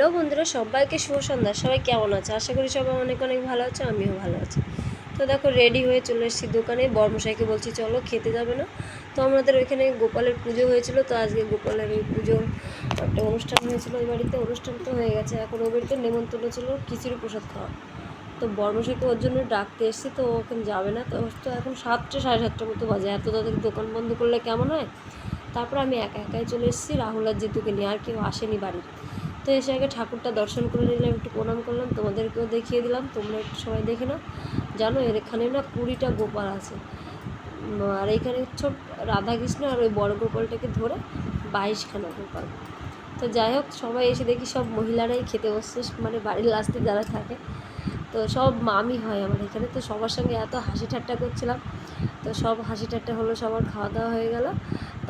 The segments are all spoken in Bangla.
হ্যালো বন্ধুরা, সবাইকে শুভ সন্ধ্যা। সবাই কেমন আছে? আশা করি সবাই অনেক অনেক ভালো আছে, আমিও ভালো আছি। তো দেখো রেডি হয়ে চলে এসেছি দোকানে। বর্মশাইকে বলছি, চলো খেতে যাবে না? তো আমাদের ওইখানে গোপালের পুজো হয়েছিল। তো আজকে গোপালের এই পুজো একটা অনুষ্ঠান হয়েছিল ওই বাড়িতে। অনুষ্ঠান তো হয়ে গেছে। এখন ওই বাড়িতে নেমন্তন্ন ছিল খিচুড়ি প্রসাদ খাওয়া তো বর্মশাইকে ওর জন্য ডাকতে এসেছি, তো ওখানে যাবে না। তো তো এখন সাতটা, সাড়ে সাতটার মতো বাজে। এত তাদের দোকান বন্ধ করলে কেমন হয়? তারপর আমি একা একাই চলে এসেছি। রাহুল আর জিতুকে নিয়ে আর কেউ আসেনি বাড়ির তো এসে আগে ঠাকুরটা দর্শন করে নিলাম, একটু প্রণাম করলাম, তোমাদেরকেও দেখিয়ে দিলাম, তোমরা একটু সবাই দেখে নাও। জানো, এর এখানে না কুড়িটা গোপাল আছে। আর এইখানে ছোট রাধাকৃষ্ণ আর ওই বড় গোপালটাকে ধরে বাইশখানা গোপাল। তো যাই হোক, সবাই এসে দেখি সব মহিলারাই খেতে বসছে মানে বাড়ির লাস্টে যারা থাকে। তো সব মামি হয় আমার এখানে, তো সবার সঙ্গে এত হাসি ঠাট্টা করছিলাম। তো সব হাসি ঠাট্টা হলো, সবার খাওয়া দাওয়া হয়ে গেল।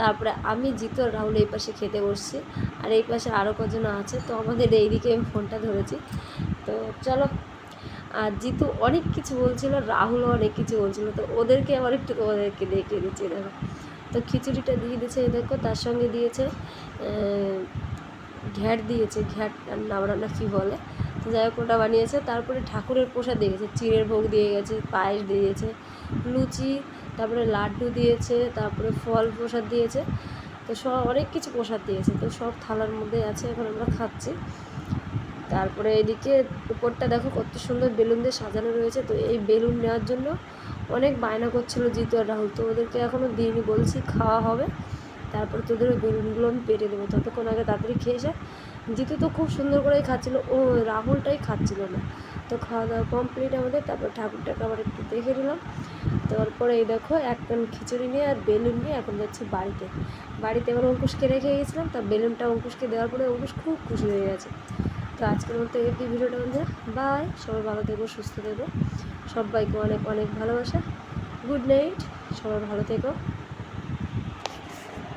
তারপরে আমি, জিতু আর রাহুল এই পাশে খেতে বসছি। আর এই পাশে আরও কজন আছে, তো আমাদের এইদিকে আমি ফোনটা ধরেছি। তো চলো, আর জিতু অনেক কিছু বলছিল, রাহুলও অনেক কিছু বলছিল, তো ওদেরকে আবার একটু তোমাদেরকে দেখিয়ে দিচ্ছি, দেখো। তো খিচুড়িটা দিয়ে দিয়েছে দেখো, তার সঙ্গে দিয়েছে ঘ্যাট দিয়েছে, ঘ্যাট আর নাবড়া না কী বলে? তো যাই হোক, ওটা বানিয়েছে। তারপরে ঠাকুরের প্রসাদ দিয়ে গেছে, চিড়ের ভোগ দিয়ে গেছে, পায়েস দিয়েছে লুচি তারপরে লাড্ডু দিয়েছে, তারপরে ফল প্রসাদ দিয়েছে, তো সব অনেক কিছু প্রসাদ দিয়েছে, তো সব থালার মধ্যে আছে, এখন আমরা খাচ্ছি। তারপরে এদিকে উপরটা দেখো কত সুন্দর বেলুন দিয়ে সাজানো রয়েছে, তো এই বেলুন নেওয়ার জন্য অনেক বায়না করছিল জিতু আর রাহুল, তো ওদেরকে এখনও দিইনি, বলছি খাওয়া হবে। তারপরে তোদের ওই বেলুনগুলো আমি পেটে দেবো। ততক্ষণ আগে তাড়াতাড়ি খেয়ে যা জিতু তো খুব সুন্দর করেই খাচ্ছিল, ও রাহুলটাই খাচ্ছিল না। তো খাওয়া দাওয়া কমপ্লিট আমাদের, তারপর ঠাকুরটাকে আবার একটু দেখে নিলাম। তারপরে এই দেখো, এক প্যান খিচুড়ি নিয়ে আর বেলুন নিয়ে এখন যাচ্ছে বাড়িতে। বাড়িতে এবার অঙ্কুশকে রেখে গেছিলাম তার বেলুনটা অঙ্কুশকে দেওয়ার পরে অঙ্কুশ খুব খুশি হয়ে গেছে। তো আজকের মতো এই ভিডিওটা বন্ধুরা বাই সবাই ভালো থেকো, সুস্থ থেকো। সবাইকে অনেক অনেক ভালোবাসা। গুড নাইট সবাই ভালো থেকো।